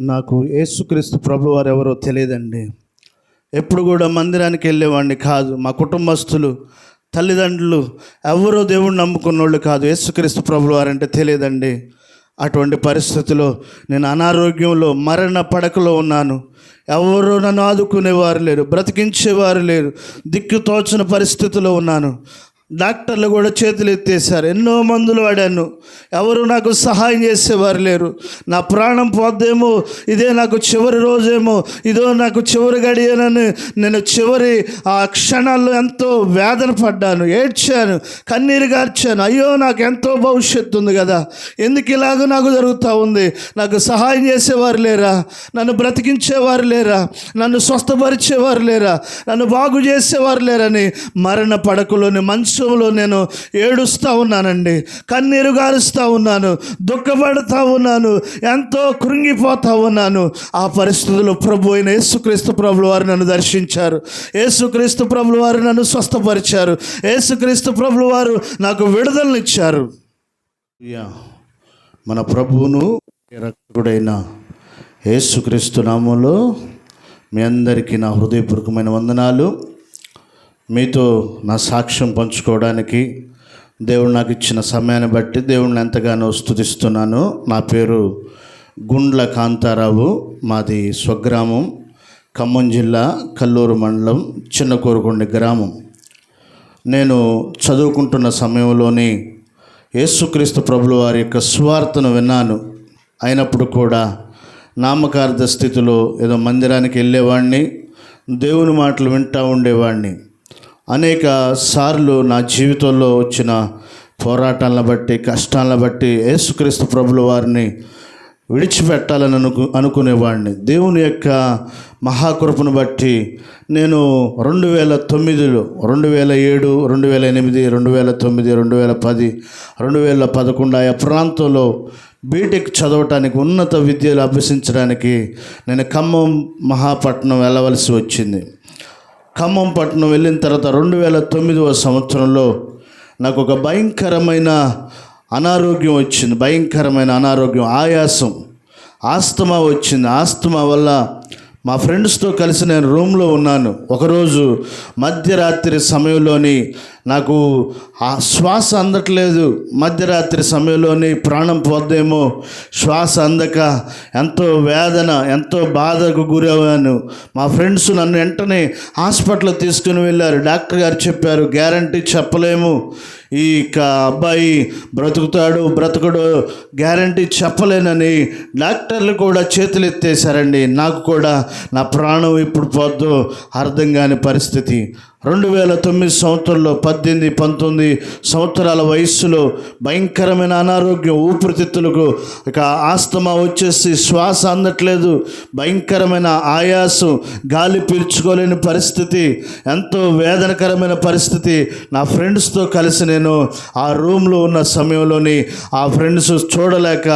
నాకు యేసుక్రీస్తు ప్రభు వారు ఎవరో తెలియదండి. ఎప్పుడు కూడా మందిరానికి వెళ్ళేవాడిని కాదు. మా కుటుంబస్తులు తల్లిదండ్రులు ఎవరో దేవుణ్ణి నమ్ముకున్న వాళ్ళు కాదు. యేసుక్రీస్తు ప్రభులు వారంటే తెలియదండి. అటువంటి పరిస్థితిలో నేను అనారోగ్యంలో మరణ పడకలో ఉన్నాను. ఎవరు నన్ను ఆదుకునేవారు లేరు బ్రతికించేవారు లేరు దిక్కు తోచని పరిస్థితిలో ఉన్నాను. డాక్టర్లు కూడా చేతులు ఎత్తేసారు ఎన్నో మందులు వాడాను. ఎవరు నాకు సహాయం చేసేవారు లేరు. నా ప్రాణం పోద్దేమో ఇదే నాకు చివరి రోజేమో ఇదో నాకు చివరి గడియనని నేను చివరి ఆ క్షణాల్లో ఎంతో వేదన పడ్డాను ఏడ్చాను కన్నీరు గార్చాను. అయ్యో నాకు ఎంతో భవిష్యత్తు ఉంది కదా. ఎందుకు ఇలాగ నాకు జరుగుతూ ఉంది? నాకు సహాయం చేసేవారు లేరా? నన్ను బ్రతికించేవారు లేరా? నన్ను స్వస్థపరిచేవారు లేరా? నన్ను బాగు చేసేవారు లేరని మరణ పడకలోని విషయంలో నేను ఏడుస్తూ ఉన్నానండి కన్నీరు గారుస్తూ ఉన్నాను దుఃఖపడుతూ ఉన్నాను ఎంతో కృంగిపోతూ ఉన్నాను. ఆ పరిస్థితుల్లో ప్రభు అయిన యేసుక్రీస్తు ప్రభుల వారు నన్ను దర్శించారు. యేసుక్రీస్తు ప్రభుల వారు నన్ను స్వస్థపరిచారు. యేసుక్రీస్తు ప్రభుల వారు నాకు విడుదలనిచ్చారు. యా మన ప్రభువును రక్తుడైన యేసుక్రీస్తు నామంలో మీ అందరికీ నా హృదయపూర్వకమైన వందనాలు. మీతో నా సాక్ష్యం పంచుకోవడానికి దేవుడు నాకు ఇచ్చిన సమయాన్ని బట్టి దేవుడిని ఎంతగానో స్థుతిస్తున్నాను నా పేరు గుండ్ల కాంతారావు. మాది స్వగ్రామం ఖమ్మం జిల్లా కల్లూరు మండలం చిన్న కోరుకొండ గ్రామం. నేను చదువుకుంటున్న సమయంలోని యేసుక్రీస్తు ప్రభుల వారి యొక్క స్వార్థను విన్నాను. అయినప్పుడు కూడా నామకార్థ స్థితిలో ఏదో మందిరానికి వెళ్ళేవాడిని దేవుని మాటలు వింటూ ఉండేవాడిని అనేక సార్లు నా జీవితంలో వచ్చిన పోరాటాలను బట్టి కష్టాలను బట్టి యేసుక్రీస్తు ప్రభుల వారిని విడిచిపెట్టాలని అనుకు అనుకునేవాడిని. దేవుని యొక్క మహాకృపను బట్టి నేను రెండు వేల తొమ్మిదిలో రెండు వేల ఏడు రెండు వేల ఎనిమిది రెండు వేల తొమ్మిది రెండు వేల పది రెండు వేల పదకొండు ఆయా ప్రాంతంలో బీటెక్ చదవటానికి ఉన్నత విద్యలు అభ్యసించడానికి నేను ఖమ్మం మహాపట్నం వెళ్ళవలసి వచ్చింది. ఖమ్మం పట్టణం వెళ్ళిన తర్వాత రెండు వేల తొమ్మిదవ సంవత్సరంలో నాకు ఒక భయంకరమైన అనారోగ్యం వచ్చింది. భయంకరమైన అనారోగ్యం ఆయాసం ఆస్తమా వచ్చింది. ఆస్తమా వల్ల మా ఫ్రెండ్స్తో కలిసి నేను రూమ్లో ఉన్నాను. ఒకరోజు మధ్యరాత్రి సమయంలోని నాకు ఆ శ్వాస అందట్లేదు. మధ్యరాత్రి సమయంలోనే ప్రాణం పోద్దేమో. శ్వాస అందక ఎంతో వేదన ఎంతో బాధకు గురయ్యాను. మా ఫ్రెండ్స్ నన్ను వెంటనే హాస్పిటల్ తీసుకుని వెళ్ళారు. డాక్టర్ గారు చెప్పారు గ్యారంటీ చెప్పలేము. ఈ క అబ్బాయి బ్రతుకుతాడు బ్రతకడు. గ్యారంటీ చెప్పలేనని డాక్టర్లు కూడా చేతులు ఎత్తేసారండి నాకు కూడా నా ప్రాణం ఇప్పుడు పోద్దో అర్థం కాని పరిస్థితి. రెండు వేల తొమ్మిది సంవత్సరంలో పద్దెనిమిది పంతొమ్మిది సంవత్సరాల వయస్సులో భయంకరమైన అనారోగ్యం ఊపిరితిత్తులకు ఇక ఆస్తమా వచ్చేసి శ్వాస అందట్లేదు. భయంకరమైన ఆయాసం గాలి పీల్చుకోలేని పరిస్థితి ఎంతో వేదనకరమైన పరిస్థితి. నా ఫ్రెండ్స్తో కలిసి నేను ఆ రూమ్లో ఉన్న సమయంలోని ఆ ఫ్రెండ్స్ చూడలేక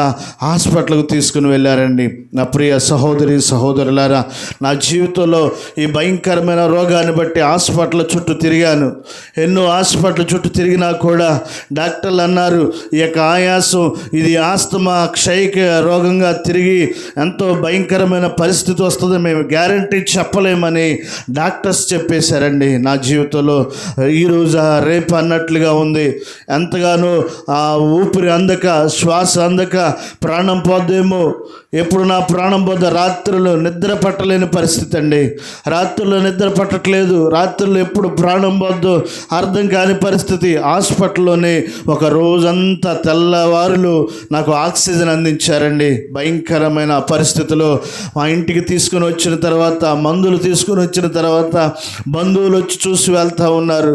హాస్పిటల్కు తీసుకుని వెళ్ళారండి. నా ప్రియ సహోదరి సహోదరులారా నా జీవితంలో ఈ భయంకరమైన రోగాన్ని బట్టి హాస్పిటల్ చుట్టూ తిరిగాను. ఎన్నో హాస్పిటల్ చుట్టూ తిరిగినా కూడా డాక్టర్లు అన్నారు ఈ యొక్క ఆయాసం ఇది ఆస్తమా క్షయిక రోగంగా తిరిగి ఎంతో భయంకరమైన పరిస్థితి వస్తుంది మేము గ్యారంటీ చెప్పలేమని డాక్టర్స్ చెప్పేశారండి నా జీవితంలో. ఈరోజు రేపు అన్నట్లుగా ఉంది. ఎంతగానో ఆ ఊపిరి అందక శ్వాస అందక ప్రాణం పోద్దేమో. ఎప్పుడు నా ప్రాణం పోద్ద రాత్రులు నిద్ర పట్టలేని పరిస్థితి అండి. రాత్రుల్లో నిద్ర పట్టట్లేదు రాత్రులు ఎప్పుడు ప్రాణం పోద్దో అర్థం కాని పరిస్థితి. హాస్పిటల్లోనే ఒక రోజంతా తెల్లవారులు నాకు ఆక్సిజన్ అందించారండి. భయంకరమైన పరిస్థితిలో మా ఇంటికి తీసుకుని వచ్చిన తర్వాత మందులు తీసుకుని వచ్చిన తర్వాత బంధువులు వచ్చి చూసి వెళ్తూ ఉన్నారు.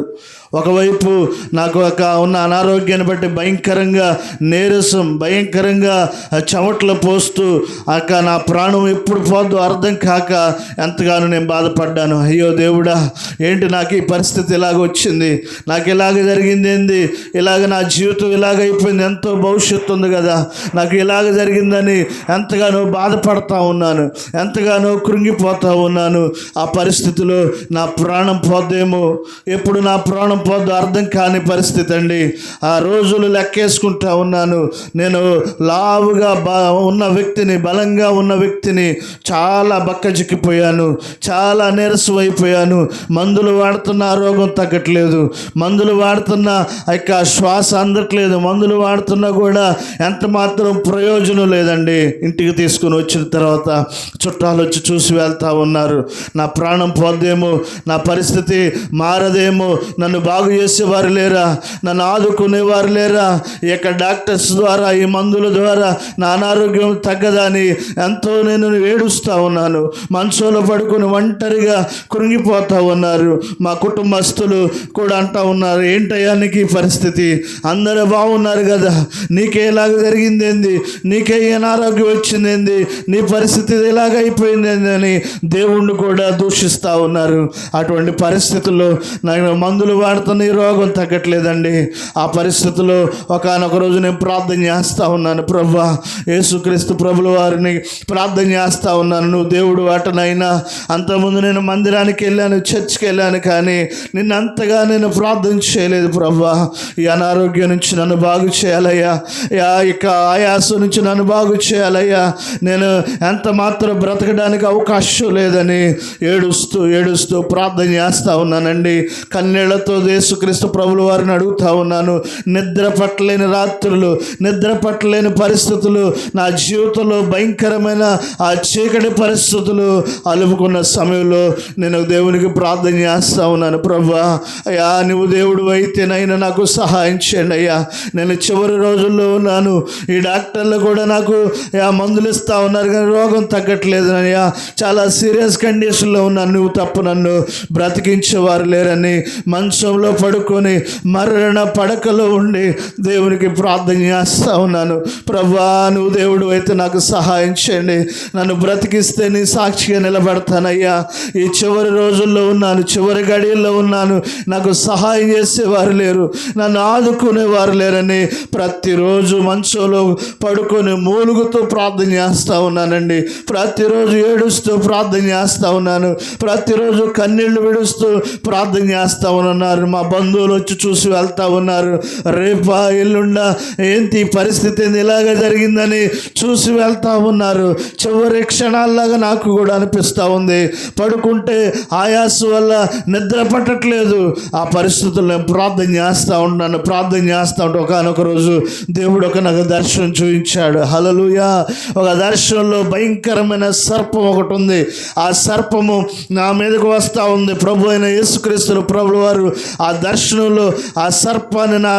ఒకవైపు నాకు ఒక ఉన్న అనారోగ్యాన్ని బట్టి భయంకరంగా నీరసం భయంకరంగా చెమట్లు పోస్తూ అక్క నా ప్రాణం ఎప్పుడు పోద్దో అర్థం కాక ఎంతగానో నేను బాధపడ్డాను. అయ్యో దేవుడా ఏంటి నాకు ఈ పరిస్థితి ఇలాగ వచ్చింది? నాకు ఇలాగ జరిగింది ఏంది? ఇలాగ నా జీవితం ఇలాగ అయిపోయింది. ఎంతో భవిష్యత్తు ఉంది కదా. నాకు ఇలాగ జరిగిందని ఎంతగానో బాధపడతా ఉన్నాను. ఎంతగానో కృంగిపోతూ ఉన్నాను. ఆ పరిస్థితిలో నా ప్రాణం పోద్దేమో? ఎప్పుడు నా ప్రాణం ప్రాణం పొందు అర్థం కాని పరిస్థితి అండి. ఆ రోజులు లెక్కేసుకుంటా ఉన్నాను. నేను లావుగా బ ఉన్న వ్యక్తిని బలంగా ఉన్న వ్యక్తిని చాలా బక్కజిక్కిపోయాను. చాలా నీరసం అయిపోయాను. మందులు వాడుతున్న రోగం తగ్గట్లేదు. మందులు వాడుతున్న యొక్క శ్వాస అందట్లేదు. మందులు వాడుతున్నా కూడా ఎంత మాత్రం ప్రయోజనం లేదండి. ఇంటికి తీసుకుని వచ్చిన తర్వాత చుట్టాలు వచ్చి చూసి వెళ్తా ఉన్నారు. నా ప్రాణం పోద్దేమో నా పరిస్థితి మారదేమో నన్ను బాగు చేసేవారు లేరా? నన్ను ఆదుకునేవారు లేరా? ఈ యొక్క డాక్టర్స్ ద్వారా ఈ మందుల ద్వారా నా అనారోగ్యం తగ్గదని ఎంతో నేను ఏడుస్తూ ఉన్నాను. మనసులో పడుకుని ఒంటరిగా కృంగిపోతూ ఉన్నారు. మా కుటుంబస్తులు కూడా అంటా ఉన్నారు ఏంటయ్యా నీకు ఈ పరిస్థితి? అందరూ బాగున్నారు కదా? నీకే ఇలాగ జరిగింది ఏంది నీకే అనారోగ్యం వచ్చిందేంది? నీ పరిస్థితి ఇలాగ అయిపోయిందేందని అని దేవుణ్ణి కూడా దూషిస్తూ ఉన్నారు. అటువంటి పరిస్థితుల్లో నాకు మందులు మాట్లాడుతున్న ఈ రోగం తగ్గట్లేదండి. ఆ పరిస్థితుల్లో ఒకనొక రోజు నేను ప్రార్థన చేస్తూ ఉన్నాను ప్రభా యేసుక్రీస్తు ప్రభుల వారిని ప్రార్థన చేస్తూ ఉన్నాను. నువ్వు దేవుడు వాటనైనా అంతకుముందు నేను మందిరానికి వెళ్ళాను చర్చ్కి వెళ్ళాను కానీ నిన్ను అంతగా నేను ప్రార్థన చేయలేదు ప్రభా. ఈ అనారోగ్యం నుంచి నన్ను బాగు చేయాలయ్యా. యా ఇక ఆయాసం నుంచి నన్ను బాగు చేయాలయ్యా. నేను ఎంత మాత్రం బ్రతకడానికి అవకాశం లేదని ఏడుస్తూ ఏడుస్తూ ప్రార్థన చేస్తూ ఉన్నానండి. కన్నీళ్ళతో యేసుక్రీస్తు ప్రభుల వారిని అడుగుతా ఉన్నాను. నిద్ర పట్టలేని రాత్రులు నిద్ర పట్టలేని పరిస్థితులు నా జీవితంలో భయంకరమైన ఆ చీకటి పరిస్థితులు అలుపుకున్న సమయంలో నేను దేవునికి ప్రార్థన చేస్తా ఉన్నాను. ప్రభా అయ్యా నువ్వు దేవుడు అయితేనైనా నాకు సహాయం చేయండి అయ్యా. నేను చివరి రోజుల్లో ఉన్నాను. ఈ డాక్టర్లు కూడా నాకు ఆ మందులు ఇస్తా ఉన్నారు కానీ రోగం తగ్గట్లేదు అయ్యా. చాలా సీరియస్ కండిషన్లో ఉన్నాను. నువ్వు తప్పు నన్ను బ్రతికించేవారు లేరని మంచం మంచంలో పడుకొని మరణ పడకలో ఉండి దేవునికి ప్రార్థన చేస్తా ఉన్నాను. ప్రభా నువ్వు దేవుడు అయితే నాకు సహాయం చేయండి. నన్ను బ్రతికిస్తే నీ సాక్షిగా నిలబడతానయ్యా. ఈ చివరి రోజుల్లో ఉన్నాను చివరి గడియల్లో ఉన్నాను. నాకు సహాయం చేసేవారు లేరు. నన్ను ఆదుకునేవారు లేరని ప్రతిరోజు మంచంలో పడుకొని మూలుగుతూ ప్రార్థన చేస్తూ ఉన్నానండి. ప్రతిరోజు ఏడుస్తూ ప్రార్థన చేస్తూ ఉన్నాను. ప్రతిరోజు కన్నీళ్ళు విడుస్తూ ప్రార్థన చేస్తూ ఉన్నారు. మా బంధువులు వచ్చి చూసి వెళ్తా ఉన్నారు. రేపా ఎల్లుండా ఏంటి ఈ పరిస్థితి ఏంది? ఇలాగ జరిగిందని చూసి వెళ్తా ఉన్నారు. చివరి క్షణాల్లాగా నాకు కూడా అనిపిస్తూ ఉంది. పడుకుంటే ఆయాస వల్ల నిద్ర పట్టట్లేదు. ఆ పరిస్థితుల్లో నేను ప్రార్థన చేస్తూ ఉన్నాను. ప్రార్థన చేస్తూ ఉంటే ఒకనొక రోజు దేవుడు ఒక నాకు దర్శనం చూపించాడు. హలలుయా ఒక దర్శనంలో భయంకరమైన సర్పం ఒకటి ఉంది. ఆ సర్పము నా మీదకు వస్తూ ఉంది. ప్రభు అయిన యేసుక్రీస్తులు ప్రభులు వారు ఆ దర్శనంలో ఆ సర్పాన్ని నా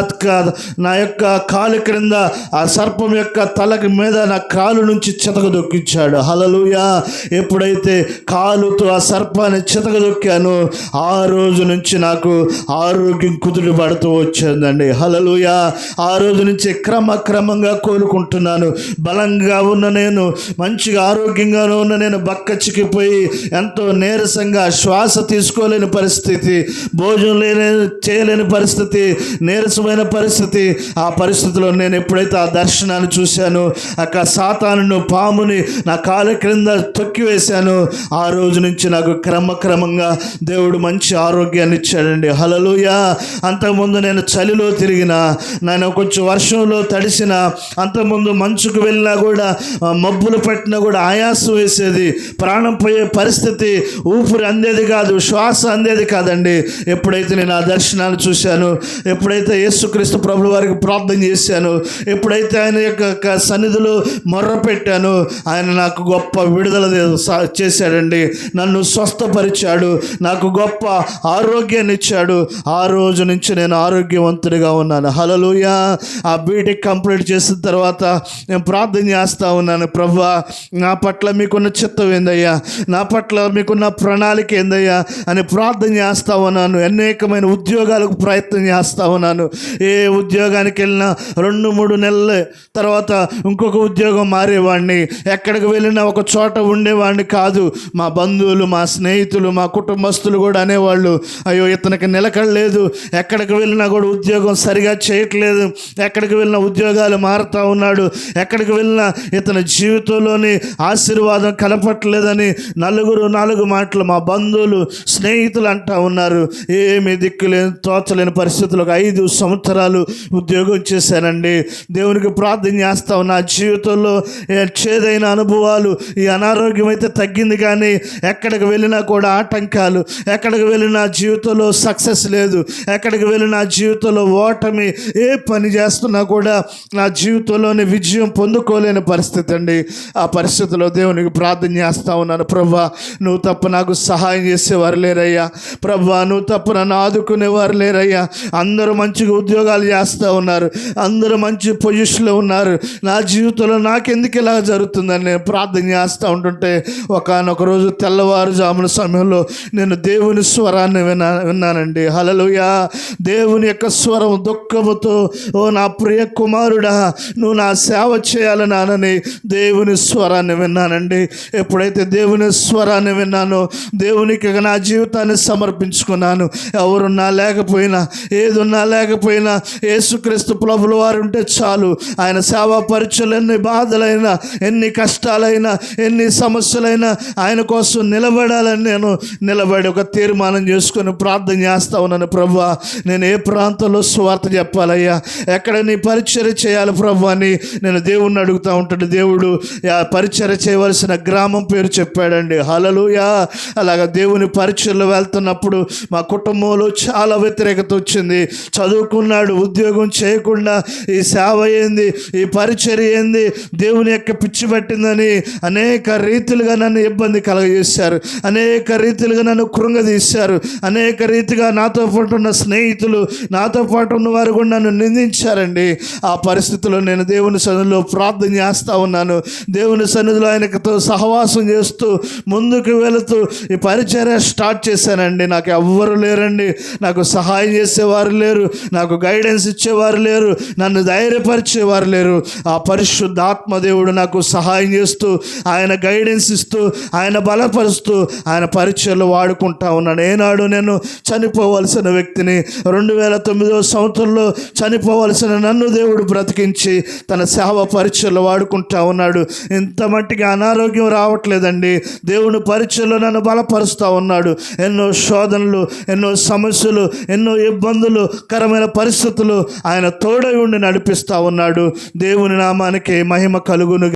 నా యొక్క కాలు క్రింద ఆ సర్పం యొక్క తలకి మీద నా కాలు నుంచి చితకదొక్కించాడు హలలుయా ఎప్పుడైతే కాలుతో ఆ సర్పాన్ని చితకదొక్కాను ఆ రోజు నుంచి నాకు ఆరోగ్యం కుదురు పడుతూ వచ్చిందండి. హలలుయా ఆ రోజు నుంచి క్రమక్రమంగా కోలుకుంటున్నాను. బలంగా ఉన్న నేను మంచిగా ఆరోగ్యంగానూ ఉన్న నేను బక్క చిక్కిపోయి ఎంతో నీరసంగా శ్వాస తీసుకోలేని పరిస్థితి భోజనం లేని చేయలేని పరిస్థితి నీరసమైన పరిస్థితి. ఆ పరిస్థితిలో నేను ఎప్పుడైతే ఆ దర్శనాన్ని చూశాను అక్కడ సాతాను పాముని నా కాలు క్రింద తొక్కివేశాను ఆ రోజు నుంచి నాకు క్రమక్రమంగా దేవుడు మంచి ఆరోగ్యాన్ని ఇచ్చాడండి. హలలుయా అంతకుముందు నేను చలిలో తిరిగిన నేను కొంచెం వర్షంలో తడిసిన అంతకుముందు మంచుకు వెళ్ళినా కూడా మబ్బులు పట్టినా కూడా ఆయాసం వేసేది ప్రాణం పోయే పరిస్థితి ఊపిరి అందేది కాదు శ్వాస అందేది కాదండి. ఎప్పుడైతే నేను ఆ దర్శనాన్ని చూశాను. ఎప్పుడైతే యేసుక్రీస్తు ప్రభుల వారికి ప్రార్థన చేశాను ఎప్పుడైతే ఆయన యొక్క సన్నిధిలో మొర్ర పెట్టాను ఆయన నాకు గొప్ప విడుదల సా- చేశాడండి. నన్ను స్వస్థపరిచాడు నాకు గొప్ప ఆరోగ్యాన్ని ఇచ్చాడు. ఆ రోజు నుంచి నేను ఆరోగ్యవంతుడిగా ఉన్నాను. హలలుయా ఆ బీటెక్ కంప్లీట్ చేసిన తర్వాత నేను ప్రార్థన చేస్తూ ఉన్నాను. ప్రభా నా పట్ల మీకున్న చిత్తం ఏందయ్యా? నా పట్ల మీకున్న ప్రణాళిక ఏందయ్యా? అని ప్రార్థన చేస్తూ ఉన్నాను. అనేకమైన ఉద్యోగాలకు ప్రయత్నం చేస్తూ ఉన్నాను. ఏ ఉద్యోగానికి వెళ్ళినా రెండు మూడు నెలల తర్వాత ఇంకొక ఉద్యోగం మారేవాడిని. ఎక్కడికి వెళ్ళినా ఒక చోట ఉండేవాడిని కాదు. మా బంధువులు మా స్నేహితులు మా కుటుంబస్తులు కూడా అనేవాళ్ళు అయ్యో ఇతనికి నిలకడలేదు ఎక్కడికి వెళ్ళినా కూడా ఉద్యోగం సరిగా చేయట్లేదు. ఎక్కడికి వెళ్ళినా ఉద్యోగాలు మారుతూ ఉన్నాడు. ఎక్కడికి వెళ్ళినా ఇతని జీవితంలోని ఆశీర్వాదం కలపట్లేదని నలుగురు నాలుగు మాటలు మా బంధువులు స్నేహితులు అంటా ఉన్నారు. ఏమి దిక్కులేని తోచలేని పరిస్థితుల్లో ఒక ఐదు సంవత్సరాలు ఉద్యోగం చేశానండి. దేవునికి ప్రార్థన చేస్తాం. నా జీవితంలో చేదైన అనుభవాలు ఈ అనారోగ్యం అయితే తగ్గింది కానీ ఎక్కడికి వెళ్ళినా కూడా ఆటంకాలు ఎక్కడికి వెళ్ళినా జీవితంలో సక్సెస్ లేదు ఎక్కడికి వెళ్ళినా జీవితంలో ఓటమి ఏ పని చేస్తున్నా కూడా నా జీవితంలోని విజయం పొందుకోలేని పరిస్థితి అండి. ఆ పరిస్థితిలో దేవునికి ప్రార్థన చేస్తా ఉన్నాను. ప్రభా నువ్వు తప్ప నాకు సహాయం చేసేవారు లేరయ్యా. ప్రభా నువ్వు తప్ప నన్ను ఆదుకునేవారు లేరయ్యా. అందరూ మంచిగా ఉద్యోగాలు చేస్తూ ఉన్నారు. అందరూ మంచి పొజిషన్లో ఉన్నారు. నా జీవితంలో నాకెందుకు ఇలా జరుగుతుందని నేను ప్రార్థన చేస్తూ ఉంటుంటే ఒకనొక రోజు తెల్లవారుజామున సమయంలో నేను దేవుని స్వరాన్ని విన్నా విన్నానండి. హలలుయా దేవుని యొక్క స్వరం దుఃఖముతో ఓ నా ప్రియ కుమారుడా నువ్వు నా సేవ చేయాలని అనని దేవుని స్వరాన్ని విన్నానండి. ఎప్పుడైతే దేవుని స్వరాన్ని విన్నానో దేవునికి నా జీవితాన్ని సమర్పించుకున్నాను. ఎవరు ఉన్నా లేకపోయినా ఏదున్నా లేకపోయినా యేసుక్రీస్తు ప్రభుల వారు ఉంటే చాలు. ఆయన సేవా పరీక్షలు ఎన్ని బాధలైనా ఎన్ని కష్టాలైనా ఎన్ని సమస్యలైనా ఆయన కోసం నిలబడాలని నేను నిలబడి ఒక తీర్మానం చేసుకొని ప్రార్థన చేస్తా ఉన్నాను ప్రభు. నేను ఏ ప్రాంతంలో స్వార్థ చెప్పాలయ్యా? ఎక్కడ నీ పరిచర్య చేయాలి ప్రభు అని నేను దేవుణ్ణి అడుగుతూ ఉంటాడు. దేవుడు ఆ పరిచర్య చేయవలసిన గ్రామం పేరు చెప్పాడండి. హలలుయా అలాగా దేవుని పరిచయలో వెళ్తున్నప్పుడు మా కుటుంబంలో చాలా వ్యతిరేకత వచ్చింది. చదువుకున్నాడు ఉద్యోగం చేయకుండా ఈ సేవ ఏంది ఈ పరిచర్య ఏంది దేవుని యొక్క పిచ్చి పట్టిందని అనేక రీతిలుగా నన్ను ఇబ్బంది కలగజేశారు. అనేక రీతిలుగా నన్ను కృంగదీశారు. అనేక రీతిగా నాతో పాటు ఉన్న స్నేహితులు నాతో పాటు ఉన్న వారు కూడా నన్ను నిందించారండి. ఆ పరిస్థితిలో నేను దేవుని సన్నిధిలో ప్రార్థన చేస్తూ ఉన్నాను. దేవుని సన్నిధిలో ఆయనతో సహవాసం చేస్తూ ముందుకు వెళుతూ ఈ పరిచర్య స్టార్ట్ చేశానండి. నాకు ఎవ్వరు లేరండి. నాకు సహాయం చేసేవారు లేరు నాకు గైడెన్స్ ఇచ్చేవారు లేరు నన్ను ధైర్యపరిచేవారు లేరు. ఆ పరిశుద్ధ ఆత్మదేవుడు నాకు సహాయం చేస్తూ ఆయన గైడెన్స్ ఇస్తూ ఆయన బలపరుస్తూ ఆయన పరిచయలు వాడుకుంటా ఉన్నాను ఏనాడు నేను చనిపోవలసిన వ్యక్తిని రెండు వేల తొమ్మిదవ సంవత్సరంలో చనిపోవలసిన నన్ను దేవుడు బ్రతికించి తన సేవ పరిచయలు వాడుకుంటా ఉన్నాడు. ఇంత మట్టికి అనారోగ్యం రావట్లేదండి. దేవుని పరిచయలో నన్ను బలపరుస్తూ ఉన్నాడు. ఎన్నో శోధనలు ఎన్నో సమస్యలు ఎన్నో ఇబ్బందులు కరమైన పరిస్థితులు ఆయన తోడై ఉండి నడిపిస్తూ ఉన్నాడు. దేవుని నామానికి మహిమ కలుగును